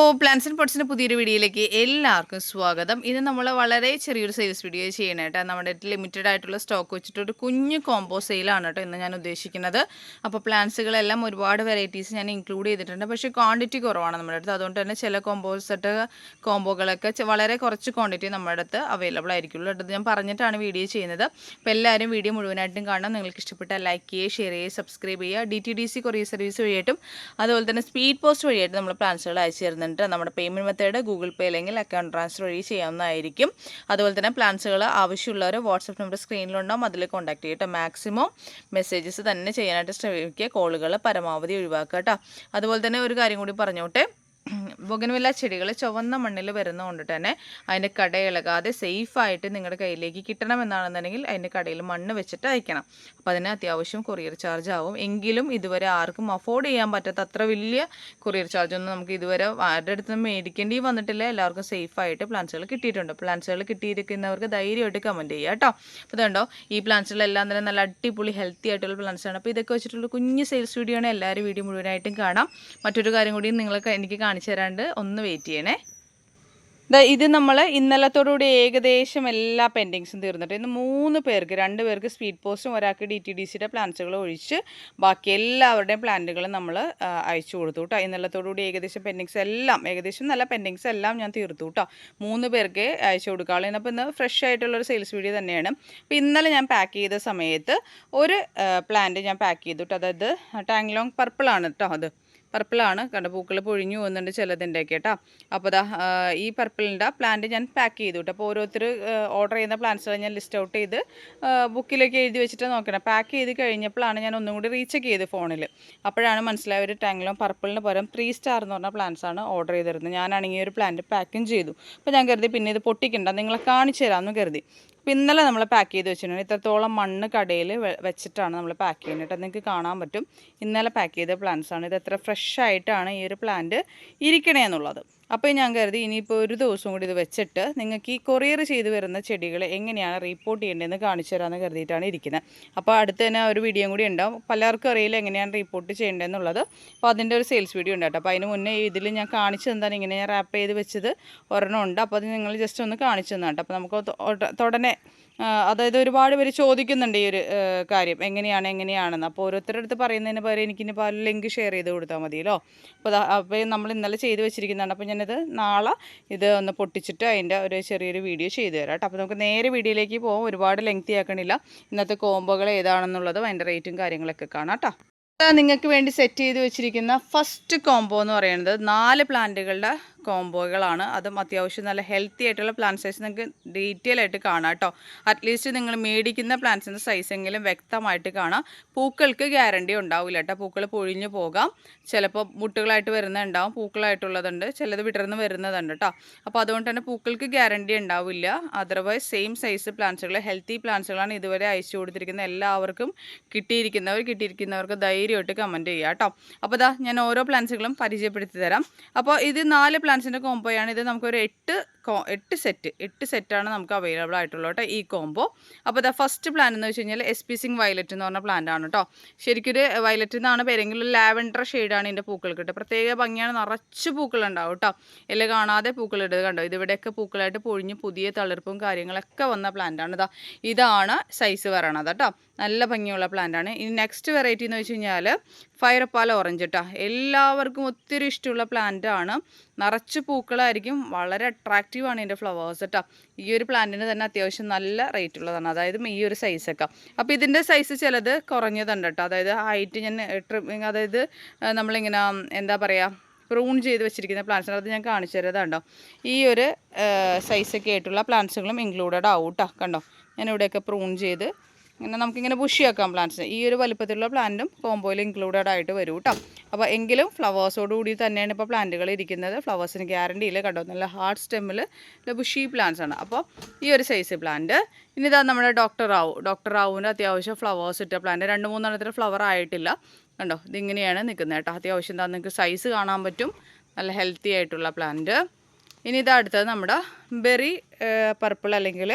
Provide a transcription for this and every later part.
Plans and പോട്ട്സിന്റെ പുതിയൊരു വീഡിയോയിലേക്ക് എല്ലാവർക്കും സ്വാഗതം. ഇത് നമ്മൾ വളരെ ചെറിയൊരു സെയിൽസ് വീഡിയോ ചെയ്യണം കേട്ടോ നമ്മുടെ ലിമിറ്റഡ് ആയിട്ടുള്ള സ്റ്റോക്ക് വെച്ചിട്ട് ഒരു കുഞ്ഞു കോംബോ സെയിലാണ് കേട്ടോ ഇന്ന് ഞാൻ ഉദ്ദേശിക്കുന്നത്. അപ്പോൾ പ്ലാൻസുകളെല്ലാം ഒരുപാട് വെറൈറ്റീസ് ഞാൻ ഇൻക്ലൂഡ് ചെയ്തിട്ടുണ്ട്. പക്ഷേ ക്വാണ്ടിറ്റി കുറവാണ് നമ്മുടെ അടുത്ത്. അതുകൊണ്ട് തന്നെ ചില കോമ്പോസെറ്റ് കോംബോകളൊക്കെ ചെ- വളരെ കുറച്ച് ക്വാണ്ടിറ്റി നമ്മുടെ അടുത്ത് അവൈലബിൾ ആയിരിക്കുള്ളൂ ഇത് ഞാൻ പറഞ്ഞിട്ടാണ് വീഡിയോ ചെയ്യുന്നത്. അപ്പോൾ എല്ലാവരും വീഡിയോ മുഴുവനായിട്ടും കാണാം നിങ്ങൾക്ക് ഇഷ്ടപ്പെട്ടാൽ ലൈക്ക് ചെയ്യുക ഷെയർ ചെയ്യുക സബ്സ്ക്രൈബ് ചെയ്യുക. D T D C courier service വഴിയായിട്ടും അതുപോലെ തന്നെ സ്പീഡ് പോസ്റ്റ് വഴിയായിട്ട് നമ്മൾ പ്ലാൻസുകൾ അയച്ചു തരുന്നുണ്ട്. നമ്മുടെ പേയ്മെന്റ് മെത്തേഡ് ഗൂഗിൾ പേ അല്ലെങ്കിൽ അക്കൗണ്ട് ട്രാൻസ്ഫർ വഴി ചെയ്യാവുന്നതായിരിക്കും. അതുപോലെ തന്നെ പ്ലാൻസുകൾ ആവശ്യമുള്ളവർ വാട്സപ്പ് നമ്പർ സ്ക്രീനിലുണ്ടാവും അതിൽ കോൺടാക്ട് ചെയ്യട്ടോ മാക്സിമം മെസ്സേജസ് തന്നെ ചെയ്യാനായിട്ട് ശ്രമിക്കുക. കോളുകൾ പരമാവധി ഒഴിവാക്കുക കേട്ടോ അതുപോലെ തന്നെ ഒരു കാര്യം കൂടി പറഞ്ഞോട്ടെ. ബൊഗൻവില്ല ചെടികൾ ചുവന്ന മണ്ണിൽ വരുന്നതുകൊണ്ട് തന്നെ അതിന്റെ കട ഇളകാതെ സേഫായിട്ട് നിങ്ങളുടെ കയ്യിലേക്ക് കിട്ടണമെന്നാണെന്നുണ്ടെങ്കിൽ അതിന്റെ കടയിൽ മണ്ണ് വെച്ചിട്ട് അയക്കണം. അപ്പോൾ അതിന് അത്യാവശ്യം കൊറിയർ ചാർജ് ആവും. എങ്കിലും ഇതുവരെ ആർക്കും അഫോർഡ് ചെയ്യാൻ പറ്റാത്ത അത്ര വലിയ കൊറിയർ ചാർജ് ഒന്നും നമുക്ക് ഇതുവരെ ആരുടെ അടുത്ത് മേടിക്കേണ്ടി വന്നിട്ടില്ല. എല്ലാവർക്കും സേഫായിട്ട് പ്ലാന്റ്സുകൾ കിട്ടിയിട്ടുണ്ട്. പ്ലാന്റ്സുകൾ കിട്ടിയിരിക്കുന്നവർക്ക് ധൈര്യമായിട്ട് കമന്റ് ചെയ്യുക കേട്ടോ. അപ്പോൾ ഇതുണ്ടോ ഈ പ്ലാന്റ്സുകളെല്ലാം തന്നെ നല്ല അടിപൊളി ഹെൽത്തി ആയിട്ടുള്ള പ്ലാന്റ്സാണ്. അപ്പോൾ ഇതൊക്കെ വെച്ചിട്ടുള്ള കുഞ്ഞ് സെയിൽസ് വീഡിയോ ആണ്. എല്ലാവരും വീഡിയോ മുഴുവനായിട്ടും കാണാം. മറ്റൊരു കാര്യം കൂടി നിങ്ങൾക്ക് എനിക്ക് കാണിച്ചു തരാണ്ട് ഒന്ന് വെയിറ്റ് ചെയ്യണേ. ഇത് നമ്മൾ ഇന്നലത്തോടുകൂടി ഏകദേശം എല്ലാ പെൻഡിങ്സും തീർന്നിട്ട് ഇന്ന് മൂന്ന് പേർക്ക് രണ്ട് പേർക്ക് സ്പീഡ് പോസ്റ്റും ഒരാൾക്ക് ഡി ടി ഡി സിയുടെ പ്ലാൻസുകൾ ഒഴിച്ച് ബാക്കി എല്ലാവരുടെയും പ്ലാന്റുകളും നമ്മൾ അയച്ചു കൊടുത്തു കേട്ടോ ഇന്നലത്തോടുകൂടി ഏകദേശം പെൻഡിങ്സ് എല്ലാം ഏകദേശം നല്ല പെൻഡിങ്സ് എല്ലാം ഞാൻ തീർത്തു കേട്ടോ മൂന്ന് പേർക്ക് അയച്ചു കൊടുക്കാറുള്ളൂ അപ്പോൾ ഇന്ന് ഫ്രഷ് ആയിട്ടുള്ളൊരു സെയിൽസ് വീഡിയോ തന്നെയാണ്. അപ്പോൾ ഇന്നലെ ഞാൻ പാക്ക് ചെയ്ത സമയത്ത് ഒരു പ്ലാന്റ് ഞാൻ പാക്ക് ചെയ്തു കേട്ടോ അതായത് ടാങ്ലോങ് പർപ്പിളാണ് കേട്ടോ അത്. പർപ്പിളാണ്. കണ്ട പൂക്കൾ പൊഴിഞ്ഞു പോകുന്നുണ്ട് ചിലതിന്റെ ഒക്കെ കേട്ടോ അപ്പോൾ ദാ ഈ പർപ്പിളിന്റെ പ്ലാന്റ് ഞാൻ പാക്ക് ചെയ്തു കേട്ടോ അപ്പോൾ ഓരോരുത്തർ ഓർഡർ ചെയ്യുന്ന പ്ലാന്റ്സ് ഞാൻ ലിസ്റ്റ് ഔട്ട് ചെയ്ത് ബുക്കിലേക്ക് എഴുതി വെച്ചിട്ട് നോക്കണം. പാക്ക് ചെയ്ത് കഴിഞ്ഞപ്പോഴാണ് ഞാൻ ഒന്നും കൂടി റീചെക്ക് ചെയ്ത് ഫോണിൽ അപ്പോഴാണ് മനസ്സിലായ ഒരു ടാങ്കിലും പർപ്പിളിന് പകരം ത്രീ സ്റ്റാർ എന്ന് പറഞ്ഞ പ്ലാന്റ്സാണ് ഓർഡർ ചെയ്തിരുന്നത്. ഞാനാണെങ്കിൽ ഒരു പ്ലാന്റ് പാക്കും ചെയ്തു. അപ്പോൾ ഞാൻ കരുതി പിന്നെ ഇത് പൊട്ടിക്കണ്ട. നിങ്ങളെ കാണിച്ചു തരാമെന്ന് കരുതി. അപ്പോൾ ഇന്നലെ നമ്മൾ പാക്ക് ചെയ്ത് വെച്ചിട്ടുണ്ട്. ഇത്രത്തോളം മണ്ണ് കടയിൽ വെച്ചിട്ടാണ് നമ്മൾ പാക്ക് ചെയ്യുന്നത് കേട്ടോ. നിങ്ങൾക്ക് കാണാൻ പറ്റും. ഇന്നലെ പാക്ക് ചെയ്ത പ്ലാന്റ്സാണ് ഇത് എത്ര ഫ്രഷ് ആയിട്ടാണ് ഈ ഒരു പ്ലാന്റ് ഇരിക്കണേ എന്നുള്ളത്. അപ്പോൾ ഞാൻ കരുതി ഇനിയിപ്പോൾ ഒരു ദിവസം കൂടി ഇത് വെച്ചിട്ട് നിങ്ങൾക്ക് ഈ കൊറിയർ ചെയ്ത് വരുന്ന ചെടികൾ എങ്ങനെയാണ് റീപ്പോർട്ട് ചെയ്യേണ്ടതെന്ന് കാണിച്ചു തരാമെന്ന് കരുതിയിട്ടാണ് ഇരിക്കുന്നത് അപ്പോൾ അടുത്ത് തന്നെ ഒരു വീഡിയോ കൂടി ഉണ്ടാവും. പലർക്കും അറിയില്ല എങ്ങനെയാണ് റീപ്പോർട്ട് ചെയ്യേണ്ടതെന്നുള്ളത്. അപ്പോൾ അതിന്റെ ഒരു സെയിൽസ് വീഡിയോ ഉണ്ട് അപ്പോൾ അതിന് മുന്നേ ഇതിൽ ഞാൻ കാണിച്ചു തന്നാൽ ഇങ്ങനെ ഞാൻ റാപ്പ് ചെയ്ത് വെച്ചത് ഒരെണ്ണം ഉണ്ട്. അപ്പോൾ അത് നിങ്ങൾ ജസ്റ്റ് ഒന്ന് കാണിച്ചു തന്നാട്ടോ അപ്പോൾ നമുക്ക് ഉടനെ അതായത് ഒരുപാട് പേര് ചോദിക്കുന്നുണ്ട് ഈ ഒരു കാര്യം. എങ്ങനെയാണ് എങ്ങനെയാണെന്ന്. അപ്പോൾ ഓരോരുത്തരുടെ അടുത്ത് പറയുന്നതിന് പകരം എനിക്കിനിപ്പോൾ ആ ലിങ്ക് ഷെയർ ചെയ്ത് കൊടുത്താൽ മതിയല്ലോ അപ്പോൾ അപ്പോൾ നമ്മൾ ഇന്നലെ ചെയ്ത് വെച്ചിരിക്കുന്നതാണ്. അപ്പോൾ ഞാനിത് നാളെ ഇത് ഒന്ന് പൊട്ടിച്ചിട്ട് അതിന്റെ ഒരു ചെറിയൊരു വീഡിയോ ചെയ്തു തരാം കേട്ടോ. അപ്പോൾ നമുക്ക് നേരെ വീഡിയോയിലേക്ക് പോകാം ഒരുപാട് ലെങ്തി ആക്കണില്ല. ഇന്നത്തെ കോംബോകൾ ഏതാണെന്നുള്ളതും അതിന്റെ റേറ്റും കാര്യങ്ങളൊക്കെ കാണാം കേട്ടോ. നിങ്ങൾക്ക് വേണ്ടി സെറ്റ് ചെയ്ത് വെച്ചിരിക്കുന്ന ഫസ്റ്റ് കോംബോ എന്ന് പറയുന്നത് നാല് പ്ലാന്റുകളുടെ കോംബോകളാണ്. അതും അത്യാവശ്യം നല്ല ഹെൽത്തി ആയിട്ടുള്ള പ്ലാന്റ് സൈസ് നിങ്ങൾക്ക് ഡീറ്റെയിൽ ആയിട്ട് കാണാം കേട്ടോ അറ്റ്ലീസ്റ്റ് നിങ്ങൾ മേടിക്കുന്ന പ്ലാന്റ്സിന്റെ സൈസെങ്കിലും വ്യക്തമായിട്ട് കാണാം. പൂക്കൾക്ക് ഗ്യാരണ്ടി ഉണ്ടാവില്ല കേട്ടോ പൂക്കൾ പൊഴിഞ്ഞു പോകാം. ചിലപ്പോൾ മുട്ടുകളായിട്ട് വരുന്നുണ്ടാവും. പൂക്കളായിട്ടുള്ളതുണ്ട്. ചിലത് വിടർന്ന് വരുന്നതുണ്ട് കേട്ടോ അപ്പോൾ അതുകൊണ്ട് തന്നെ പൂക്കൾക്ക് ഗ്യാരണ്ടി ഉണ്ടാവില്ല. അതർവൈസ് സെയിം സൈസ് പ്ലാന്റ്സുകൾ ഹെൽത്തി പ്ലാന്റ്സുകളാണ് ഇതുവരെ അയച്ചു കൊടുത്തിരിക്കുന്ന എല്ലാവർക്കും കിട്ടിയിരിക്കുന്നവർ കിട്ടിയിരിക്കുന്നവർക്ക് ധൈര്യമായിട്ട് കമന്റ് ചെയ്യുക കേട്ടോ അപ്പോൾ ഇതാ ഞാൻ ഓരോ പ്ലാന്റ്സുകളും പരിചയപ്പെടുത്തി തരാം. അപ്പോൾ ഇത് നാല് പ്ലാന്റ്സിന്റെ കോംബോയാണ് ഇത് നമുക്കൊരു എട്ട് എട്ട് സെറ്റ് എട്ട് സെറ്റാണ് നമുക്ക് അവൈലബിൾ ആയിട്ടുള്ളത് കേട്ടോ ഈ കോംബോ അപ്പോൾ ദ ഫസ്റ്റ് പ്ലാൻ എന്ന് വെച്ച് കഴിഞ്ഞാൽ എസ് പി സിങ് വയലറ്റ് എന്ന് പറഞ്ഞ പ്ലാന്റ് ആണ് കേട്ടോ. ശരിക്കൊരു വയലറ്റ് എന്നാണ് പേരെങ്കിലും ലാവൻഡർ ഷെയ്ഡാണ് ഇതിന്റെ പൂക്കൾ കിട്ടുക. പ്രത്യേക ഭംഗിയാണ്. നിറച്ച് പൂക്കളുണ്ടാവും കേട്ടോ. എല്ലാം കാണാതെ പൂക്കളിടുന്നത് കണ്ടോ? ഇതിവിടെയൊക്കെ പൂക്കളായിട്ട് പൊഴിഞ്ഞ് പുതിയ തളിർപ്പും കാര്യങ്ങളൊക്കെ വന്ന പ്ലാന്റാണ് ഇതാ ഇതാണ് സൈസ് വരണത് കേട്ടോ. നല്ല ഭംഗിയുള്ള പ്ലാന്റ് ആണ്. ഇനി നെക്സ്റ്റ് വെറൈറ്റി എന്ന് വെച്ച് കഴിഞ്ഞാൽ ഫയർപ്പാല ഓറഞ്ച് കേട്ടോ എല്ലാവർക്കും ഒത്തിരി ഇഷ്ടമുള്ള പ്ലാന്റ് ആണ്. നിറച്ച് പൂക്കളായിരിക്കും. വളരെ അട്രാക്റ്റീവ് ആണ് ഇതിന്റെ ഫ്ലവേഴ്സ് കേട്ടോ ഈ ഒരു പ്ലാന്റിന് തന്നെ അത്യാവശ്യം നല്ല റേറ്റ് ഉള്ളതാണ്. അതായത് ഈ ഒരു സൈസൊക്കെ അപ്പോൾ ഇതിന്റെ സൈസ് ചിലത് കുറഞ്ഞതുണ്ട് കേട്ടോ അതായത് ഹൈറ്റ് ഞാൻ ട്രിമ്മിങ് അതായത് നമ്മളിങ്ങനെ എന്താ പറയുക പ്രൂൺ ചെയ്ത് വെച്ചിരിക്കുന്ന പ്ലാന്റ്സ് അത് ഞാൻ കാണിച്ചു തരുന്നതാണ്ടോ. ഈ ഒരു സൈസൊക്കെ ആയിട്ടുള്ള പ്ലാന്റ്സുകളും ഇൻക്ലൂഡഡ് ആവും കേട്ടോ കണ്ടോ? ഞാൻ ഇവിടെയൊക്കെ പ്രൂൺ ചെയ്ത് ഇങ്ങനെ നമുക്കിങ്ങനെ പുഷ് ചെയ്യാക്കാം പ്ലാന്റ്സിന് ഈ ഒരു വലിപ്പത്തിലുള്ള പ്ലാന്റും കോമ്പോയിൽ ഇൻക്ലൂഡഡ് ആയിട്ട് വരും കേട്ടോ അപ്പോൾ എങ്കിലും ഫ്ലവേഴ്സോട് കൂടി തന്നെയാണ് ഇപ്പോൾ പ്ലാന്റുകൾ ഇരിക്കുന്നത്. ഫ്ലവേഴ്സിന് ഇല്ല കണ്ടോ? നല്ല ഹാർഡ് സ്റ്റെമ്മിൽ നല്ല ബുഷി പ്ലാന്റ്സ് ആണ്. അപ്പോൾ ഈ ഒരു സൈസ് പ്ലാന്റ് ഇനി ഇതാ നമ്മുടെ ഡോക്ടർ റാവു ഡോക്ടർ റാവുവിന്റെ അത്യാവശ്യം ഫ്ലവേഴ്സ് ഇട്ട പ്ലാന്റ് രണ്ട് മൂന്നെണ്ണത്തിന് ഫ്ലവർ ആയിട്ടില്ല. കണ്ടോ? ഇതിങ്ങനെയാണ് നിൽക്കുന്നത് കേട്ടോ അത്യാവശ്യം എന്താ നിങ്ങൾക്ക് സൈസ് കാണാൻ പറ്റും. നല്ല ഹെൽത്തി ആയിട്ടുള്ള പ്ലാന്റ് ഇനി ഇത് അടുത്തത് നമ്മുടെ ബെറി പർപ്പിൾ അല്ലെങ്കിൽ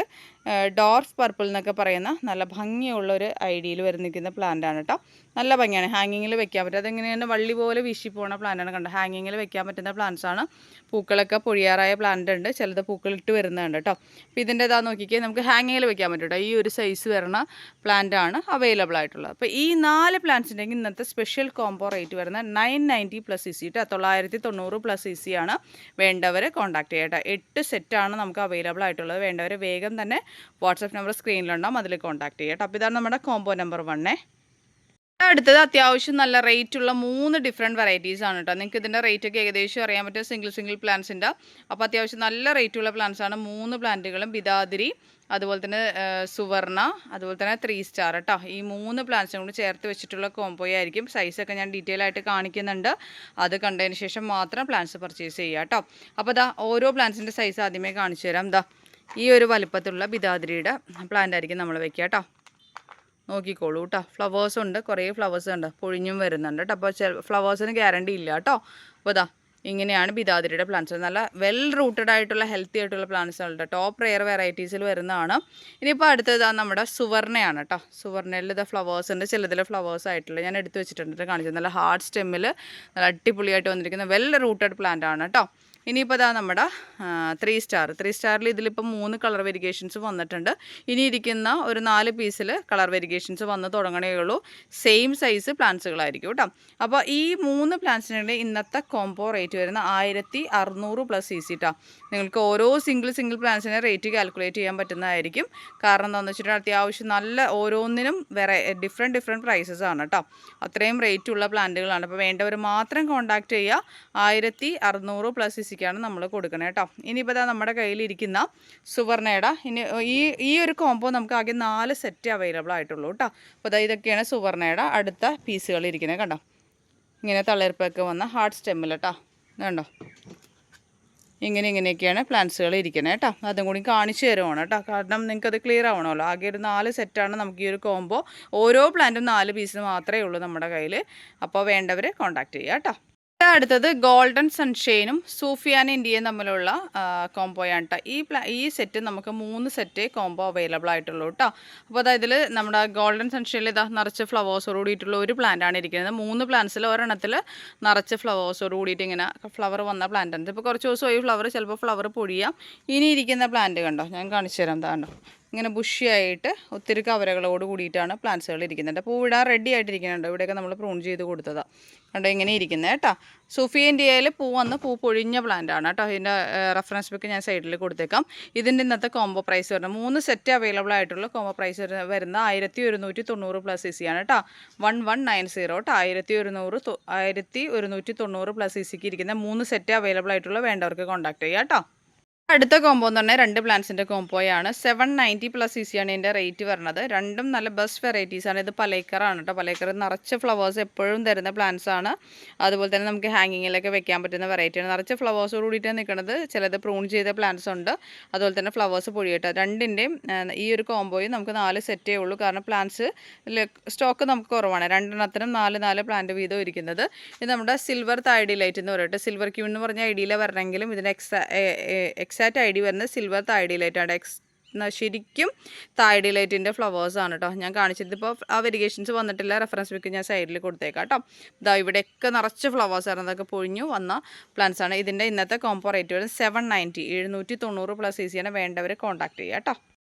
ഡോർഫ് പർപ്പിൾ എന്നൊക്കെ പറയുന്ന നല്ല ഭംഗിയുള്ള ഒരു ഐഡിയയിൽ വരുന്നിരിക്കുന്ന പ്ലാന്റ് ആണ് കേട്ടോ നല്ല ഭംഗിയാണ്. ഹാങ്ങിങ്ങിൽ വെക്കാൻ പറ്റും. അതെങ്ങനെയാണ് വള്ളി പോലെ വീശി പോകുന്ന പ്ലാന്റാണ് കണ്ടത്. ഹാങ്ങിങ്ങിൽ വെക്കാൻ പറ്റുന്ന പ്ലാന്റ്സ് ആണ്. പൂക്കളൊക്കെ പൊഴിയാറായ പ്ലാന്റ് ഉണ്ട്. ചിലത് പൂക്കളിട്ട് വരുന്നുണ്ട് കേട്ടോ അപ്പോൾ ഇതിന്റെ ഇതാ നോക്കിക്കേ. നമുക്ക് ഹാങ്ങിങ്ങിൽ വെക്കാൻ പറ്റും കേട്ടോ ഈ ഒരു സൈസ് വരുന്ന പ്ലാന്റ് ആണ് അവൈലബിൾ ആയിട്ടുള്ളത്. അപ്പോൾ ഈ നാല് പ്ലാന്റ്സിന്റെ ഇന്നത്തെ സ്പെഷ്യൽ കോംബോ റേറ്റ് വരുന്ന nine ninety plus E C കേട്ടോ തൊള്ളായിരത്തി തൊണ്ണൂറ് പ്ലസ് ഇ സി ആണ് വേണ്ടവരെ കോൺടാക്ട് ചെയ്യട്ടെ എട്ട് സെറ്റാണ് നമുക്ക് അവൈലബിൾ ആയിട്ടുള്ളത്. വേണ്ടവരെ വേഗം തന്നെ വാട്സപ്പ് നമ്പർ സ്ക്രീനിലുണ്ടാവും അതിൽ കോൺടാക്ട് ചെയ്യട്ടെ അപ്പോൾ ഇതാണ് നമ്മുടെ കോംബോ നമ്പർ വണ്ണേ അടുത്തത് അത്യാവശ്യം നല്ല റേറ്റ് ഉള്ള മൂന്ന് ഡിഫറെന്റ് വെറൈറ്റീസ് ആണ് കേട്ടോ നിങ്ങൾക്ക് ഇതിന്റെ റേറ്റ് ഒക്കെ ഏകദേശം അറിയാൻ പറ്റും സിംഗിൾ സിംഗിൾ പ്ലാന്റ്സിന്റെ അപ്പോൾ അത്യാവശ്യം നല്ല റേറ്റ് ഉള്ള പ്ലാന്റ്സ് ആണ് മൂന്ന് പ്ലാന്റുകളും. ബിദാതിരി അതുപോലെ തന്നെ സുവർണ അതുപോലെ തന്നെ ത്രീ സ്റ്റാർ കേട്ടോ ഈ മൂന്ന് പ്ലാന്റ്സും കൂടി ചേർത്ത് വെച്ചിട്ടുള്ള കോംബോ ആയിരിക്കും. സൈസൊക്കെ ഞാൻ ഡീറ്റെയിൽ ആയിട്ട് കാണിക്കുന്നുണ്ട്. അത് കണ്ടതിന് ശേഷം മാത്രം പ്ലാന്റ്സ് പർച്ചേസ് ചെയ്യുക കേട്ടോ അപ്പോൾ ഇതാ ഓരോ പ്ലാന്റ്സിന്റെ സൈസ് ആദ്യമേ കാണിച്ചു തരാം. ഇതാ ഈ ഒരു വലുപ്പത്തിലുള്ള ബിദാതിരിയുടെ പ്ലാന്റ് ആയിരിക്കും നമ്മൾ വെക്കുക കേട്ടോ നോക്കിക്കോളൂ കേട്ടോ ഫ്ലവേഴ്സ് ഉണ്ട് കുറേ ഫ്ലവേഴ്സ് ഉണ്ട്. പൊഴിഞ്ഞും വരുന്നുണ്ട് കേട്ടോ അപ്പോൾ ഫ്ലവേഴ്സിന് ഗ്യാരണ്ടി ഇല്ല കേട്ടോ അപ്പോൾ ഇതാ ഇങ്ങനെയാണ് ബിദാതിരിയുടെ പ്ലാന്റ്സ് നല്ല വെൽ റൂട്ടഡ് ആയിട്ടുള്ള ഹെൽത്തി ആയിട്ടുള്ള പ്ലാന്റ്സ് ഉണ്ട് ടോപ്പ് റെയർ വെറൈറ്റീസിൽ വരുന്നതാണ്. ഇനിയിപ്പോൾ അടുത്തത് നമ്മുടെ സുവർണയാണ് കേട്ടോ സുവർണയിൽ ഇത് ഫ്ലവേഴ്സ് ഉണ്ട്. ചിലതിൽ ഫ്ലവേഴ്സ് ആയിട്ടുള്ള ഞാൻ എടുത്ത് വെച്ചിട്ടുണ്ട്. കാണിച്ചത്. നല്ല ഹാർഡ് സ്റ്റെമ്മിൽ നല്ല അടിപൊളിയായിട്ട് വന്നിരിക്കുന്ന വെൽ റൂട്ടഡ് പ്ലാന്റ് ആണ് കേട്ടോ ഇനിയിപ്പോൾ അതാ നമ്മുടെ ത്രീ സ്റ്റാർ ത്രീ സ്റ്റാറിൽ ഇതിലിപ്പോൾ മൂന്ന് കളർ വെരിഗേഷൻസ് വന്നിട്ടുണ്ട്. ഇനി ഇരിക്കുന്ന ഒരു നാല് പീസിൽ കളർ വെരിഗേഷൻസ് വന്ന് തുടങ്ങണേ ഉള്ളൂ. സെയിം സൈസ് പ്ലാന്റ്സുകളായിരിക്കും കേട്ടോ. അപ്പോൾ ഈ മൂന്ന് പ്ലാന്റ്സിനുടെ ഇന്നത്തെ കോംബോ റേറ്റ് വരുന്ന ആയിരത്തി അറുന്നൂറ് പ്ലസ് സി സി നിങ്ങൾക്ക് ഓരോ സിംഗിൾ സിംഗിൾ പ്ലാന്റ്സിനെ റേറ്റ് കാൽക്കുലേറ്റ് ചെയ്യാൻ പറ്റുന്നതായിരിക്കും. കാരണം എന്താണെന്ന് വെച്ചിട്ടുണ്ടെങ്കിൽ അത്യാവശ്യം നല്ല ഓരോന്നിനും വേറെ ഡിഫറെന്റ് ഡിഫറെന്റ് പ്രൈസസ് ആണ് കേട്ടോ. അത്രയും റേറ്റ് ഉള്ള പ്ലാന്റുകളാണ് അപ്പോൾ വേണ്ടവർ മാത്രം കോൺടാക്റ്റ് ചെയ്യുക. ആയിരത്തി അറുന്നൂറ് പ്ലസ് സി സിക്കാണ് നമ്മൾ കൊടുക്കണേ കേട്ടോ. ഇനിയിപ്പോൾ നമ്മുടെ കയ്യിലിരിക്കുന്ന സുവർണയുടെ ഇനി ഈ ഈ ഒരു കോംബോ നമുക്ക് ആകെ നാല് സെറ്റ് അവൈലബിൾ ആയിട്ടുള്ളൂ കേട്ടോ. അപ്പോൾ ഇതൊക്കെയാണ് സുവർണയുടെ അടുത്ത പീസുകൾ ഇരിക്കുന്നത് കണ്ടോ. ഇങ്ങനെ തളിർപ്പൊക്കെ വന്ന ഹാർഡ് സ്റ്റെമ്മിൽ കേട്ടോ. കണ്ടോ. ഇങ്ങനെ ഇങ്ങനെയൊക്കെയാണ് പ്ലാന്റ്സുകൾ ഇരിക്കുന്നത് കേട്ടോ. അതും കൂടി കാണിച്ചു തരുവാണ് കേട്ടോ. കാരണം നിങ്ങൾക്കത് ക്ലിയർ ആവണമല്ലോ. ആകെ ഒരു നാല് സെറ്റാണ് നമുക്ക് ഈ ഒരു കോംബോ ഓരോ പ്ലാന്റും നാല് പീസ് മാത്രമേ ഉള്ളൂ നമ്മുടെ കയ്യിൽ അപ്പോൾ വേണ്ടവർ കോൺടാക്റ്റ് ചെയ്യുക കേട്ടോ. അടുത്തത് ഗോൾഡൻ സൺഷെയിനും സൂഫിയാൻ ഇന്ത്യയും തമ്മിലുള്ള കോംബോയാണ് കേട്ടോ ഈ പ്ലാ ഈ സെറ്റ് നമുക്ക് മൂന്ന് സെറ്റ് കോംബോ അവൈലബിൾ ആയിട്ടുള്ളൂ കേട്ടോ അപ്പോൾ അതായത് നമ്മുടെ ഗോൾഡൻ സൺഷെയിനിൽ ഇതാ നിറച്ച് ഫ്ലവേഴ്സോട് കൂടിയിട്ടുള്ള ഒരു പ്ലാന്റാണ് ഇരിക്കുന്നത്. മൂന്ന് പ്ലാന്റ്സിൽ ഒരെണ്ണത്തിൽ നിറച്ച് ഫ്ലവേഴ്സോട് കൂടിയിട്ട് ഇങ്ങനെ ഫ്ലവർ വന്ന പ്ലാന്റ് ഉണ്ട് ഇപ്പോൾ കുറച്ച് ദിവസമായി ഫ്ലവർ ചിലപ്പോൾ ഫ്ലവർ പൊഴിയാം ഇനി ഇരിക്കുന്ന പ്ലാന്റ് കണ്ടോ? ഞാൻ കാണിച്ചു തരാം. താണ്ടോ ഇങ്ങനെ ബുഷിയായിട്ട് ഒത്തിരി കവരകളോട് കൂടിയിട്ടാണ് പ്ലാന്റ്സുകൾ ഇരിക്കുന്നത്. പൂവിടാൻ റെഡി ആയിട്ടിരിക്കുന്നുണ്ട്. ഇവിടെയൊക്കെ നമ്മൾ പ്രൂൺ ചെയ്ത് കൊടുത്തതാണ് കണ്ടോ ഇങ്ങനെ ഇരിക്കുന്നത് കേട്ടോ. സൂഫി ഇന്ത്യയിൽ പൂ വന്ന് പൂ പൊഴിഞ്ഞ പ്ലാന്റാണ് കേട്ടോ. ഇതിന്റെ റെഫറൻസ് ബുക്ക് ഞാൻ സൈഡിൽ കൊടുത്തേക്കാം. ഇതിന്റെ ഇന്നത്തെ കോംബോ പ്രൈസ് വരുന്നത് മൂന്ന് സെറ്റ് അവൈലബിൾ ആയിട്ടുള്ള കോംബോ പ്രൈസ് വരുന്ന ആയിരത്തി ഒരുന്നൂറ്റി തൊണ്ണൂറ് പ്ലസ് ഇ സി ആണ് കേട്ടോ. വൺ വൺ നയൻ സീറോ കേട്ടോ ആയിരത്തി ഒരുന്നൂറ് ആയിരത്തി ഒരുന്നൂറ്റി തൊണ്ണൂറ് പ്ലസ് ഇ സിക്ക് ഇരിക്കുന്ന മൂന്ന് സെറ്റ് അവൈലബിൾ ആയിട്ടുള്ള വേണ്ടവർക്ക് കോൺടാക്ട് ചെയ്യാം കേട്ടോ. അടുത്ത കോംബോ എന്ന് പറഞ്ഞാൽ രണ്ട് പ്ലാന്റ്സിന്റെ കോംബോയാണ് സെവൻ നയന്റി പ്ലസ് സി ആണ് ഇതിന്റെ റേറ്റ് വരുന്നത്. രണ്ടും നല്ല ബെസ്റ്റ് വെറൈറ്റീസ് ആണ്. ഇത് പലേക്കറാണ് കേട്ടോ പലേക്കർ നിറച്ച് ഫ്ലവേഴ്സ് എപ്പോഴും തരുന്ന പ്ലാന്റ്സ് ആണ്. അതുപോലെ തന്നെ നമുക്ക് ഹാങ്ങിങ്ങിലൊക്കെ വെക്കാൻ പറ്റുന്ന വെറൈറ്റിയാണ് നിറച്ച് ഫ്ലവേഴ്സ് കൂടിയിട്ട് നിൽക്കുന്നത് ചിലത് പ്രൂൺ ചെയ്ത പ്ലാന്റ്സ് ഉണ്ട്. അതുപോലെ തന്നെ ഫ്ലവേഴ്സ് പൊഴിയിട്ട് രണ്ടിന്റെയും ഈ ഒരു കോംബോയും നമുക്ക് നാല് സെറ്റേ ഉള്ളൂ. കാരണം പ്ലാന്റ്സ് സ്റ്റോക്ക് നമുക്ക് കുറവാണ്. രണ്ടെണ്ണത്തിനും നാല് നാല് പ്ലാന്റ് വീതം ഇരിക്കുന്നത്. ഇത് നമ്മുടെ സിൽവർ തൈഡി ലൈറ്റ് എന്ന് പറയട്ടെ. സിൽവർ ക്യൂ എന്ന് പറഞ്ഞ ഐഡിയിലെ വരണമെങ്കിലും ഇതിന്റെ എക്സാ എക്സാക്റ്റ് ഐ ഡി വരുന്നത് സിൽവർ ആണ്. എക്സ് ശരിക്കും തായ് ലൈറ്റിന്റെ ഫ്ലവേഴ്സാണ് കേട്ടോ ഞാൻ കാണിച്ചിട്ടിപ്പോൾ ആ വെരിഗേഷൻസ് വന്നിട്ടില്ല. റെഫറൻസ് ബുക്ക് ഞാൻ സൈഡിൽ കൊടുത്തേക്കാം കേട്ടോ ഇതാ ഇവിടെയൊക്കെ നിറച്ച് ഫ്ലവേഴ്സ് ആണ്. അതൊക്കെ പൊഴിഞ്ഞു വന്ന പ്ലാന്റ്സ് ആണ്. ഇതിന്റെ ഇന്നത്തെ കോമ്പോ റേറ്റ് വരുന്നത് സെവൻ നയന്റി എഴുന്നൂറ്റി തൊണ്ണൂറ് പ്ലസ് ഈസിയാണ് വേണ്ടവർ കോൺടാക്ട് ചെയ്യുക കേട്ടോ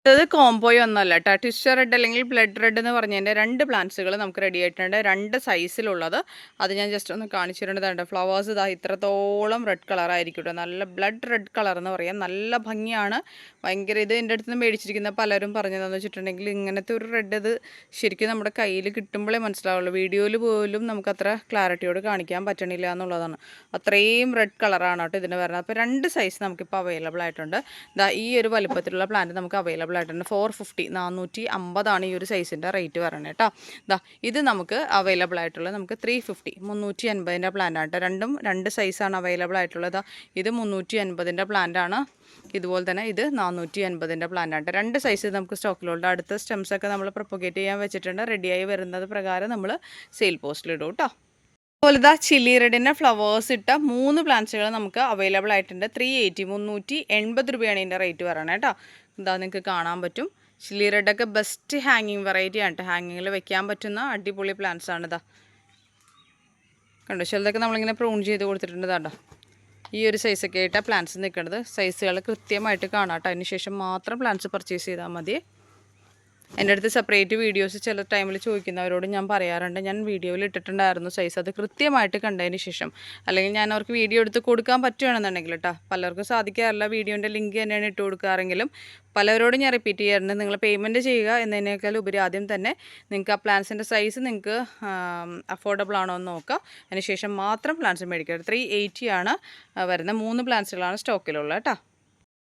ഇത് കോംബോയോ ഒന്നുമല്ല കേട്ടോ ടിഷ്യർ റെഡ് അല്ലെങ്കിൽ ബ്ലഡ് റെഡ് എന്ന് പറഞ്ഞതിന്റെ രണ്ട് പ്ലാന്റ്സുകൾ നമുക്ക് റെഡി ആയിട്ടുണ്ട്. രണ്ട് സൈസിലുള്ളത് അത് ഞാൻ ജസ്റ്റ് ഒന്ന് കാണിച്ചിട്ടുണ്ട് ഫ്ലവേഴ്സ് ഇതാ ഇത്രത്തോളം റെഡ് കളർ ആയിരിക്കും കേട്ടോ നല്ല ബ്ലഡ് റെഡ് കളർ എന്ന് പറയാം. നല്ല ഭംഗിയാണ്. ഭയങ്കര ഇത് എന്റെ അടുത്ത് നിന്ന് മേടിച്ചിരിക്കുന്ന പലരും പറഞ്ഞതെന്ന് വെച്ചിട്ടുണ്ടെങ്കിൽ ഇങ്ങനത്തെ ഒരു റെഡ് ഇത് ശരിക്കും നമ്മുടെ കയ്യിൽ കിട്ടുമ്പോഴേ മനസ്സിലാവുള്ളൂ. വീഡിയോയിൽ പോലും നമുക്ക് അത്ര ക്ലാരിറ്റിയോട് കാണിക്കാൻ പറ്റണില്ല എന്നുള്ളതാണ്. അത്രയും റെഡ് കളറാണ് കേട്ടോ ഇതിന് വരുന്നത്. അപ്പോൾ രണ്ട് സൈസ് നമുക്കിപ്പോൾ അവൈലബിൾ ആയിട്ടുണ്ട്. ഈ ഒരു വലുപ്പത്തിലുള്ള പ്ലാന്റ് നമുക്ക് അവൈലബിൾ ആയിട്ടുണ്ട്. ഫോർ ഫിഫ്റ്റി നാനൂറ്റി അമ്പതാണ് ഈ ഒരു സൈസിന്റെ റേറ്റ് പറയുന്നത് കേട്ടോ. ഇതാ ഇത് നമുക്ക് അവൈലബിൾ ആയിട്ടുള്ളത് നമുക്ക് ത്രീ ഫിഫ്റ്റി മുന്നൂറ്റി അൻപതിന്റെ പ്ലാന്റ് ആണ് രണ്ടും രണ്ട് സൈസാണ് അവൈലബിൾ ആയിട്ടുള്ളത്. ഇത് മുന്നൂറ്റി അൻപതിന്റെ പ്ലാന്റാണ് ഇതുപോലെ തന്നെ ഇത് നാനൂറ്റി അൻപതിന്റെ പ്ലാന്റ് ആണ് രണ്ട് സൈസ് നമുക്ക് സ്റ്റോക്കിലുണ്ട് അടുത്ത സ്റ്റെംസ് ഒക്കെ നമ്മൾ പ്രൊപ്പഗേറ്റ് ചെയ്യാൻ വെച്ചിട്ടുണ്ട്. റെഡിയായി വരുന്നത് പ്രകാരം നമ്മൾ സെയിൽ പോസ്റ്റിൽ ഇടും കേട്ടോ. അതുപോലെ ഇതാ ചില്ലി റെഡിന്റെ ഫ്ലവേഴ്സ് ഇട്ട മൂന്ന് പ്ലാന്റ്സുകൾ നമുക്ക് അവൈലബിൾ ആയിട്ടുണ്ട്. ത്രീ എയ്റ്റി മുന്നൂറ്റി എൺപത് രൂപയാണ് ഇതിന്റെ റേറ്റ് പറയണേ കേട്ടോ. എന്താ നിങ്ങൾക്ക് കാണാൻ പറ്റും. ചില്ലി റെഡൊക്കെ ബെസ്റ്റ് ഹാങ്ങിങ് വെറൈറ്റി ആണ് കേട്ടോ ഹാങ്ങിങ്ങിൽ വെക്കാൻ പറ്റുന്ന അടിപൊളി പ്ലാന്റ്സ് ആണ് ഇതാ. കണ്ടോ? ചിലതൊക്കെ നമ്മളിങ്ങനെ പ്രൂൺ ചെയ്ത് കൊടുത്തിട്ടുണ്ട് കേട്ടോ ഈ ഒരു സൈസൊക്കെ ആയിട്ടാണ് പ്ലാന്റ്സ് നിൽക്കുന്നത് സൈസുകൾ കൃത്യമായിട്ട് കാണാം കേട്ടോ അതിന് ശേഷം മാത്രം പ്ലാന്റ്സ് പർച്ചേസ് ചെയ്താൽ മതി. എന്റെ അടുത്ത് സെപ്പറേറ്റ് വീഡിയോസ് ചില ടൈമിൽ ചോദിക്കുന്നവരോട് ഞാൻ പറയാറുണ്ട്. ഞാൻ വീഡിയോയിൽ ഇട്ടിട്ടുണ്ടായിരുന്നു സൈസ് അത് കൃത്യമായിട്ട് കണ്ടതിന് ശേഷം. അല്ലെങ്കിൽ ഞാൻ അവർക്ക് വീഡിയോ എടുത്ത് കൊടുക്കാൻ പറ്റുകയാണെന്നുണ്ടെങ്കിൽ കേട്ടോ പലർക്കും സാധിക്കാറില്ല. വീഡിയോന്റെ ലിങ്ക് തന്നെയാണ് ഇട്ട് കൊടുക്കാറെങ്കിലും പലവരോട് ഞാൻ റിപ്പീറ്റ് ചെയ്യാറുണ്ട്. നിങ്ങൾ പേയ്മെന്റ് ചെയ്യുക എന്നതിനേക്കാൾ ഉപരി ആദ്യം തന്നെ നിങ്ങൾക്ക് ആ പ്ലാൻസിന്റെ സൈസ് നിങ്ങൾക്ക് അഫോർഡബിൾ ആണോ എന്ന് നോക്കുക. അതിനുശേഷം മാത്രം പ്ലാൻസ് മേടിക്കുക. ത്രീ എയ്റ്റി ആണ് വരുന്ന മൂന്ന് പ്ലാൻസുകളാണ് സ്റ്റോക്കിലുള്ളത് കേട്ടോ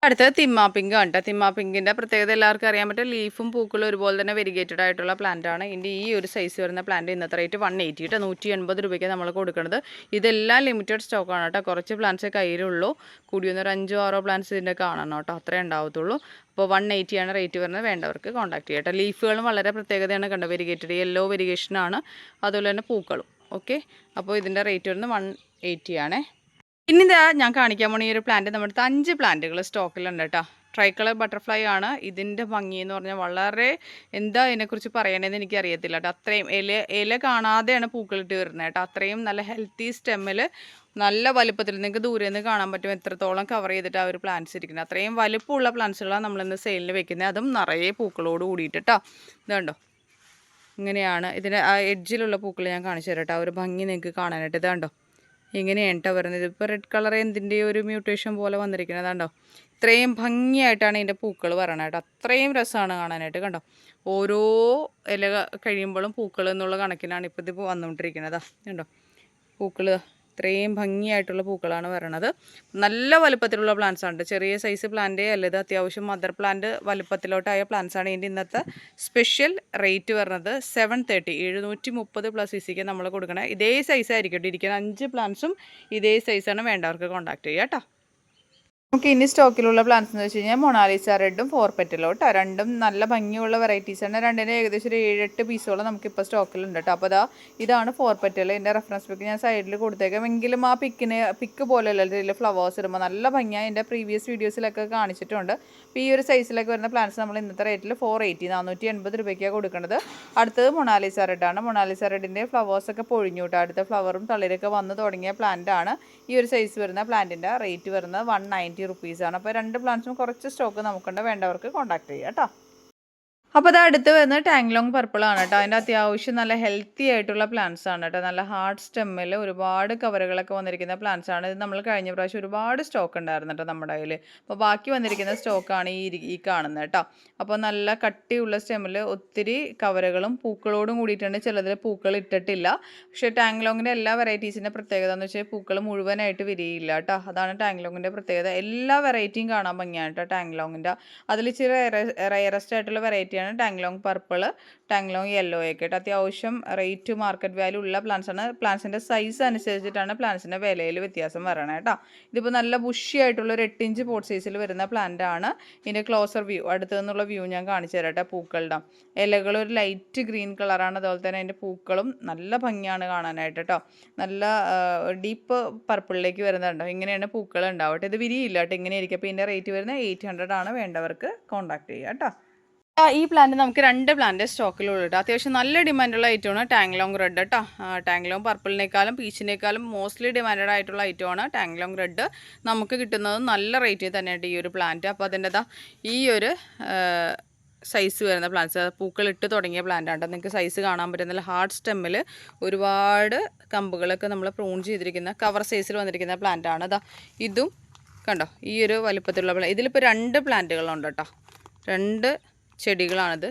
അടുത്തത് തിമ്മാ പിങ്ക് ആണ് തിമ്മാ പിങ്കിന്റെ പ്രത്യേകത എല്ലാവർക്കും അറിയാൻ പറ്റും. ലീഫും പൂക്കളും ഒരുപോലെ തന്നെ വെരിഗേറ്റഡ് ആയിട്ടുള്ള പ്ലാന്റ് ആണ്. ഇതിന്റെ ഈ ഒരു സൈസ് വരുന്ന പ്ലാന്റ് ഇന്നത്തെ റേറ്റ് വൺ എയ്റ്റി കേട്ടോ നൂറ്റി എൺപത് രൂപയ്ക്ക് നമ്മൾ കൊടുക്കുന്നത് ഇതെല്ലാം ലിമിറ്റഡ് സ്റ്റോക്കാണ് കേട്ടോ. കുറച്ച് പ്ലാന്റ്സ് കയ്യിലുള്ളൂ. കൂടി വന്നൊരു അഞ്ചോ ആറോ പ്ലാന്റ്സ് ഇതിന്റെ കാണണം കേട്ടോ. അത്രേ ഉണ്ടാവത്തുള്ളൂ. അപ്പോൾ വൺ എയ്റ്റിയാണ് റേറ്റ് വരുന്നത്. വേണ്ടവർക്ക് കോൺടാക്ട് ചെയ്യാം കേട്ടോ. ലീഫുകളും വളരെ പ്രത്യേകതയാണ് കണ്ടോ. വെരിഗേറ്റഡ് യെല്ലോ വെരിഗേഷനാണ് അതുപോലെ തന്നെ പൂക്കളും. ഓക്കെ അപ്പോൾ ഇതിന്റെ റേറ്റ് വരുന്നത് വൺ എയ്റ്റി ഇനി ഇതാ ഞാൻ കാണിക്കാൻ പോണ ഈ ഒരു പ്ലാന്റ് നമ്മുടെ അടുത്ത് അഞ്ച് പ്ലാന്റുകൾ സ്റ്റോക്കിലുണ്ട് കേട്ടോ ട്രൈ കളർ ബട്ടർഫ്ലൈ ആണ്. ഇതിന്റെ ഭംഗി എന്ന് പറഞ്ഞാൽ വളരെ എന്താ ഇതിനെക്കുറിച്ച് പറയണതെന്ന് എനിക്ക് അറിയത്തില്ല കേട്ടോ അത്രയും ഇല ഇല കാണാതെയാണ് പൂക്കളിട്ട് വരുന്നത് കേട്ടോ അത്രയും നല്ല ഹെൽത്തി സ്റ്റെമ്മിൽ നല്ല വലുപ്പത്തിൽ നിങ്ങൾക്ക് ദൂരെ നിന്ന് കാണാൻ പറ്റും എത്രത്തോളം കവർ ചെയ്തിട്ട് ആ ഒരു പ്ലാന്റ്സ് ഇരിക്കുന്നത് അത്രയും വലുപ്പമുള്ള പ്ലാന്റ്സുകളാണ് നമ്മളിന്ന് സെയിലിൽ വെക്കുന്നത് അതും നിറയെ പൂക്കളോട് കൂടിയിട്ട് കേട്ടോ ഇതുണ്ടോ ഇങ്ങനെയാണ്. ഇതിന്റെ ആ എഡ്ജിലുള്ള പൂക്കൾ ഞാൻ കാണിച്ചു തരാം കേട്ടോ ആ ഒരു ഭംഗി നിങ്ങൾക്ക് കാണാനായിട്ട്. ഇതാണ്ടോ ഇങ്ങനെയാണ് കേട്ടോ വരുന്നത്. ഇപ്പോൾ റെഡ് കളർ എന്തിന്റെ ഒരു മ്യൂട്ടേഷൻ പോലെ വന്നിരിക്കുന്നത് കണ്ടോ? ഇത്രയും ഭംഗിയായിട്ടാണ് ഇതിന്റെ പൂക്കൾ പറയണത് കേട്ടോ അത്രയും രസമാണ് കാണാനായിട്ട് കണ്ടോ? ഓരോ ഇല കഴിയുമ്പോഴും പൂക്കൾ എന്നുള്ള കണക്കിനാണ് ഇപ്പോൾ ഇത് വന്നുകൊണ്ടിരിക്കുന്നത് കണ്ടോ? പൂക്കൾ ഇത്രയും ഭംഗിയായിട്ടുള്ള പൂക്കളാണ് വരണത്. നല്ല വലുപ്പത്തിലുള്ള പ്ലാന്റ്സ് ആണ്. ചെറിയ സൈസ് പ്ലാന്റേ അല്ല ഇത്. അത്യാവശ്യം മദർ പ്ലാന്റ് വലുപ്പത്തിലോട്ടായ പ്ലാന്റ്സ് ആണ് ഇതിന്റെ ഇന്നത്തെ സ്പെഷ്യൽ റേറ്റ് വരുന്നത് സെവൻ തേർട്ടി എഴുന്നൂറ്റി മുപ്പത് പ്ലസ് ഇ നമ്മൾ കൊടുക്കണേ. ഇതേ സൈസ് ആയിരിക്കട്ടെ ഇരിക്കുന്ന അഞ്ച് പ്ലാന്റ്സും ഇതേ സൈസാണ് വേണ്ടവർക്ക് കോൺടാക്ട് ചെയ്യുക കേട്ടോ നമുക്ക് ഇനി സ്റ്റോക്കിലുള്ള പ്ലാന്റ്സ് എന്ന് വെച്ച് കഴിഞ്ഞാൽ മൊണാലിസ റെഡും ഫോർ പെറ്റലും കേട്ടോ. രണ്ടും നല്ല ഭംഗിയുള്ള വെറൈറ്റീസ് ആണ് രണ്ടിന് ഏകദേശം ഒരു ഏഴെട്ട് പീസോളം നമുക്കിപ്പോൾ സ്റ്റോക്കിലുണ്ട് കേട്ടോ. അപ്പോൾ അതാ ഇതാണ് ഫോർ പെറ്റൽ ഇതിന്റെ റെഫറൻസ് പിക്ക് ഞാൻ സൈഡിൽ കൊടുത്തേക്കാം. എങ്കിലും ആ പിക്കിന് പിക്ക് പോലെയല്ല ഇതിൽ ഫ്ലവേഴ്സ് ഇടുമ്പോൾ നല്ല ഭംഗിയായി എന്റെ പ്രീവിയസ് വീഡിയോസിലൊക്കെ കാണിച്ചിട്ടുണ്ട്. അപ്പോൾ ഈ ഒരു സൈസിലൊക്കെ വരുന്ന പ്ലാന്റ്സ് നമ്മൾ ഇന്നത്തെ റേറ്റിൽ ഫോർ എയ്റ്റി നാനൂറ്റി എൺപത് രൂപയ്ക്കാണ് കൊടുക്കുന്നത് അടുത്തത് മൊണാലിസ റെഡാണ് മൊണാലിസ റെഡിന്റെ ഫ്ലവേഴ്സൊക്കെ പൊഴിഞ്ഞു കേട്ടോ. അടുത്ത ഫ്ലവറും തളിരൊക്കെ വന്ന് തുടങ്ങിയ പ്ലാന്റ് ആണ്. ഈ ഒരു സൈസ് വരുന്ന പ്ലാന്റിന്റെ റേറ്റ് വരുന്നത് വൺ നയന്റി റുപ്പീസാണ് അപ്പോൾ രണ്ട് പ്ലാന്റ്സും കുറച്ച് സ്റ്റോക്ക് നമുക്കുണ്ട്. വേണ്ടവർക്ക് കോൺടാക്ട് ചെയ്യാം കേട്ടോ. അപ്പോൾ അത് അടുത്ത് വരുന്നത് ടാങ്ലോങ് പർപ്പിൾ ആണ് കേട്ടോ. അതിന്റെ അത്യാവശ്യം നല്ല ഹെൽത്തി ആയിട്ടുള്ള പ്ലാന്റ്സ് ആണ് കേട്ടോ. നല്ല ഹാർഡ് സ്റ്റെമ്മിൽ ഒരുപാട് കവറുകളൊക്കെ വന്നിരിക്കുന്ന പ്ലാന്റ്സ് ആണ്. ഇത് നമ്മൾ കഴിഞ്ഞ പ്രാവശ്യം ഒരുപാട് സ്റ്റോക്ക് ഉണ്ടായിരുന്നു കേട്ടോ നമ്മുടെ കയ്യിൽ അപ്പോൾ ബാക്കി വന്നിരിക്കുന്ന സ്റ്റോക്കാണ് ഈ ഈ കാണുന്നത് കേട്ടോ. അപ്പോൾ നല്ല കട്ടിയുള്ള സ്റ്റെമ്മിൽ ഒത്തിരി കവറുകളും പൂക്കളോടും കൂടിയിട്ടുണ്ട്. ചിലതിൽ പൂക്കൾ ഇട്ടിട്ടില്ല. പക്ഷേ ടാങ്ലോങ്ങിന്റെ എല്ലാ വെറൈറ്റീസിന്റെ പ്രത്യേകത എന്ന് വെച്ചാൽ പൂക്കൾ മുഴുവനായിട്ട് വിരിയില്ല കേട്ടോ. അതാണ് ടാങ്ലോങ്ങിന്റെ പ്രത്യേകത. എല്ലാ വെറൈറ്റിയും കാണാൻ ഭംഗിയാണ് കേട്ടോ ടാങ്ലോങ്ങിന്റെ. അതിൽ ഇച്ചിരി റയറസ്റ്റ് ആയിട്ടുള്ള വെറൈറ്റിയാണ് ടാങ്ലോങ് പർപ്പിൾ ടാങ്ലോങ് യെല്ലോ ഒക്കെ ആയിട്ട്. അത്യാവശ്യം റേറ്റ് മാർക്കറ്റ് വാല്യൂ ഉള്ള പ്ലാന്റ്സ് ആണ്. പ്ലാന്റ്സിന്റെ സൈസ് അനുസരിച്ചിട്ടാണ് പ്ലാന്റ്സിന്റെ വിലയിൽ വ്യത്യാസം വരണം കേട്ടോ ഇതിപ്പോൾ നല്ല ബുഷി ആയിട്ടുള്ള ഒരു എട്ട് ഇഞ്ച് പോട്ട് സൈസിൽ വരുന്ന പ്ലാന്റ് ആണ്. ഇതിന്റെ ക്ലോസർ വ്യൂ അടുത്തു നിന്നുള്ള വ്യൂ ഞാൻ കാണിച്ചു തരാട്ടെ പൂക്കളുടെ ഇലകൾ ഒരു ലൈറ്റ് ഗ്രീൻ കളറാണ് അതുപോലെ തന്നെ അതിന്റെ പൂക്കളും നല്ല ഭംഗിയാണ് കാണാനായിട്ട് കേട്ടോ നല്ല ഡീപ്പ് പർപ്പിളിലേക്ക് വരുന്നുണ്ടോ. ഇങ്ങനെയാണ് പൂക്കൾ ഉണ്ടാവട്ടെ. ഇത് വിരിയില്ല കേട്ടോ ഇങ്ങനെ ഇരിക്കും അപ്പോൾ ഇതിന്റെ റേറ്റ് വരുന്നത് എയ്റ്റ് ഹൺഡ്രഡ് ആണ്. വേണ്ടവർക്ക് കോൺടാക്ട് ചെയ്യുക കേട്ടോ ഈ പ്ലാന്റ് നമുക്ക് രണ്ട് പ്ലാന്റ് സ്റ്റോക്കിലുള്ളൂ കേട്ടോ അത്യാവശ്യം നല്ല ഡിമാൻഡുള്ള ഐറ്റമാണ് ടാങ്ലോങ് റെഡ് കേട്ടോ ടാങ്ലോങ് പർപ്പിളിനേക്കാളും പീച്ചിനേക്കാളും മോസ്റ്റ്ലി ഡിമാൻഡഡ് ആയിട്ടുള്ള ഐറ്റമാണ് ടാങ്ലോങ് റെഡ് നമുക്ക് കിട്ടുന്നത് നല്ല റേറ്റിൽ തന്നെയുണ്ട് ഈ ഒരു പ്ലാന്റ് അപ്പോൾ അതിന്റെതാ ഈ ഒരു സൈസ് വരുന്ന പ്ലാന്റ്സ് പൂക്കൾ ഇട്ട് തുടങ്ങിയ പ്ലാന്റ് ആണ് നിങ്ങൾക്ക് സൈസ് കാണാൻ പറ്റുന്നില്ല നല്ല ഹാർഡ് സ്റ്റെമ്മിൽ ഒരുപാട് കമ്പുകളൊക്കെ നമ്മൾ പ്രൂൺ ചെയ്തിരിക്കുന്ന കവർ സൈസിൽ വന്നിരിക്കുന്ന പ്ലാന്റ് ആണ്. അതാ ഇതും കണ്ടോ? ഈ ഒരു വലുപ്പത്തിലുള്ള പ്ലാന്റ് ഇതിലിപ്പോൾ രണ്ട് പ്ലാന്റുകളുണ്ട് കേട്ടോ രണ്ട് ചെടികളാണിത്.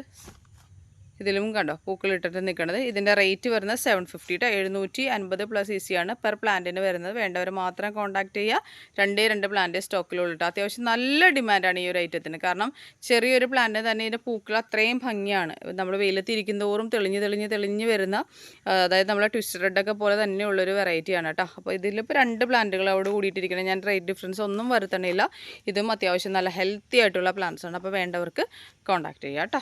ഇതിലും കണ്ടോ പൂക്കളിട്ടിട്ട് നിൽക്കുന്നത് ഇതിന്റെ റേറ്റ് വരുന്നത് സെവൻ ഫിഫ്റ്റി കേട്ടോ എഴുന്നൂറ്റി അൻപത് പ്ലസ് ഇ സി ആണ് പെർ പ്ലാന്റിന് വരുന്നത്. വേണ്ടവർ മാത്രം കോൺടാക്ട് ചെയ്യുക. രണ്ടേ രണ്ട് പ്ലാന്റ് സ്റ്റോക്കിലുള്ളൂ കേട്ടോ അത്യാവശ്യം നല്ല ഡിമാൻഡാണ് ഈ ഒരു ഐറ്റത്തിന് കാരണം ചെറിയൊരു പ്ലാന്റ് തന്നെ ഇതിന്റെ പൂക്കൾ അത്രയും ഭംഗിയാണ്. നമ്മൾ വെയിലത്ത് ഇരിക്കുന്നതോറും തെളിഞ്ഞ് തെളിഞ്ഞ് തെളിഞ്ഞ് വരുന്ന അതായത് നമ്മളെ ട്വിസ്റ്റ് റെഡൊക്കെ പോലെ തന്നെയുള്ളൊരു വെറൈറ്റിയാണ് കേട്ടോ അപ്പോൾ ഇതിലിപ്പോൾ രണ്ട് പ്ലാന്റുകൾ അവിടെ കൂടിയിട്ടിരിക്കണം. ഞാൻ റേറ്റ് ഡിഫറൻസ് ഒന്നും വരുത്തണില്ല. ഇതും അത്യാവശ്യം നല്ല ഹെൽത്തി ആയിട്ടുള്ള പ്ലാന്റ്സ് ആണ്. അപ്പോൾ വേണ്ടവർക്ക് കോൺടാക്ട് ചെയ്യാം കേട്ടോ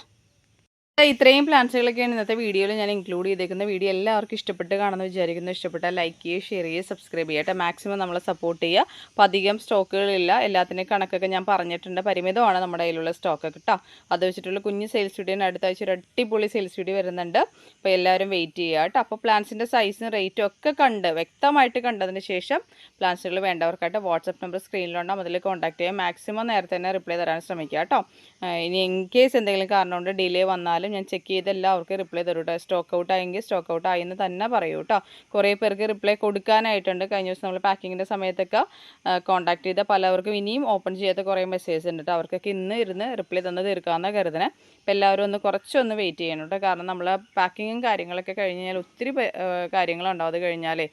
ഇത്രയും പ്ലാൻസുകളൊക്കെയാണ് ഇന്നത്തെ വീഡിയോയിൽ ഞാൻ ഇൻക്ലൂഡ് ചെയ്തേക്കുന്ന. വീഡിയോ എല്ലാവർക്കും ഇഷ്ടപ്പെട്ട് കാണുമെന്ന് വിചാരിക്കുന്നു. ഇഷ്ടപ്പെട്ട ലൈക്ക് ചെയ്യുക ഷെയർ ചെയ്യുക സബ്സ്ക്രൈബ് ചെയ്യുക മാക്സിമം നമ്മളെ സപ്പോർട്ട് ചെയ്യുക. അപ്പോൾ അധികം സ്റ്റോക്കുകളില്ല എല്ലാത്തിന്റെയും കണക്കൊക്കെ ഞാൻ പറഞ്ഞിട്ടുണ്ട്. പരിമിതമാണ് നമ്മുടെ കയ്യിലുള്ള സ്റ്റോക്കൊക്കെ കേട്ടോ അത് വെച്ചിട്ടുള്ള കുഞ്ഞ് സെയിൽസ് വീഡിയോ അടുത്ത ആഴ്ച ഒരു അടിപൊളി സെയിൽസ് വീഡിയോ വരുന്നുണ്ട്. അപ്പോൾ എല്ലാവരും വെയിറ്റ് ചെയ്യുക കേട്ടോ അപ്പോൾ പ്ലാൻസിന്റെ സൈസും റേറ്റും ഒക്കെ കണ്ട് വ്യക്തമായിട്ട് കണ്ടതിന് ശേഷം പ്ലാൻസുകൾ വേണ്ടവർക്കായിട്ട് വാട്സപ്പ് നമ്പർ സ്ക്രീനിലുണ്ടാകും അതിൽ കോൺടാക്ട് ചെയ്യാം മാക്സിമം നേരത്തെ തന്നെ റിപ്ലൈ തരാൻ ശ്രമിക്കുക കേട്ടോ ഇനി ഇൻ കേസ് എന്തെങ്കിലും കാരണം കൊണ്ട് ഡിലേ വന്നാലും ഞാൻ ചെക്ക് ചെയ്ത് എല്ലാവർക്കും റിപ്ലൈ തരും കേട്ടോ സ്റ്റോക്ക് ഔട്ട് ആയെങ്കിൽ സ്റ്റോക്ക് ഔട്ട് ആയെന്ന് തന്നെ പറയൂ കേട്ടോ കുറേ പേർക്ക് റിപ്ലൈ കൊടുക്കാനായിട്ടുണ്ട്. കഴിഞ്ഞ ദിവസം നമ്മൾ പാക്കിങ്ങിന്റെ സമയത്തൊക്കെ കോൺടാക്ട് ചെയ്ത പലവർക്കും ഇനിയും ഓപ്പൺ ചെയ്യാത്ത കുറേ മെസ്സേജ് ഉണ്ട് കേട്ടോ അവർക്കൊക്കെ ഇന്ന് ഇരുന്ന് റിപ്ലൈ തന്ന് തീർക്കാമെന്ന കരുതണേ. അപ്പോൾ എല്ലാവരും ഒന്ന് കുറച്ചൊന്ന് വെയിറ്റ് ചെയ്യണം കേട്ടോ കാരണം നമ്മൾ പാക്കിങ്ങും കാര്യങ്ങളൊക്കെ കഴിഞ്ഞ് കഴിഞ്ഞാൽ ഒത്തിരി കാര്യങ്ങളുണ്ടാവും. അത് കഴിഞ്ഞാലേ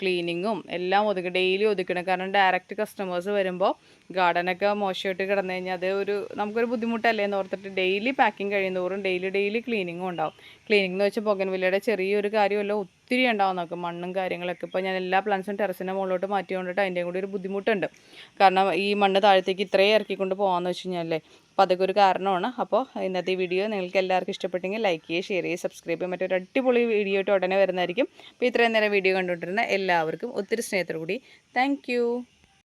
ക്ലീനിങ്ങും എല്ലാം ഒതുക്കി ഡെയിലി ഒതുക്കണം കാരണം ഡയറക്റ്റ് കസ്റ്റമേഴ്സ് വരുമ്പോൾ ഗാർഡനൊക്കെ മോശമായിട്ട് കിടന്നു കഴിഞ്ഞാൽ അത് ഒരു നമുക്കൊരു ബുദ്ധിമുട്ടല്ലേ എന്ന് ഓർത്തിട്ട് ഡെയിലി പാക്കിങ് കഴിയുന്നതോറും ഡെയിലി ഡെയിലി ക്ലീനിങ്ങും ഉണ്ടാവും. ക്ലീനിങ് എന്ന് വെച്ചാൽ ബൊഗൻവില്ലയുടെ ചെറിയൊരു കാര്യമല്ല ഒത്തിരി ഉണ്ടാവും നമുക്ക് മണ്ണും കാര്യങ്ങളൊക്കെ. ഇപ്പോൾ ഞാൻ എല്ലാ പ്ലാന്റ്സും ടെറസിന്റെ മുകളിലോട്ട് മാറ്റി കൊണ്ടിട്ട് അതിന്റെയും കൂടി ഒരു ബുദ്ധിമുട്ടുണ്ട്. കാരണം ഈ മണ്ണ് താഴത്തേക്ക് ഇത്രയും ഇറക്കിക്കൊണ്ട് പോകാമെന്ന് വെച്ച് കഴിഞ്ഞാലേ അപ്പോൾ അതൊക്കെ ഒരു കാരണമാണ്. അപ്പോൾ ഇന്നത്തെ വീഡിയോ നിങ്ങൾക്ക് എല്ലാവർക്കും ഇഷ്ടപ്പെട്ടെങ്കിൽ ലൈക്ക് ചെയ്യുക ഷെയർ ചെയ്യുക സബ്സ്ക്രൈബ് ചെയ്യുക. മറ്റൊരു അടിപൊളി വീഡിയോ ആയിട്ട് ഉടനെ വരുന്നതായിരിക്കും. അപ്പോൾ ഇത്രയും നേരം വീഡിയോ കണ്ടുകൊണ്ടിരുന്ന എല്ലാവർക്കും ഒത്തിരി സ്നേഹത്തോടു കൂടി താങ്ക്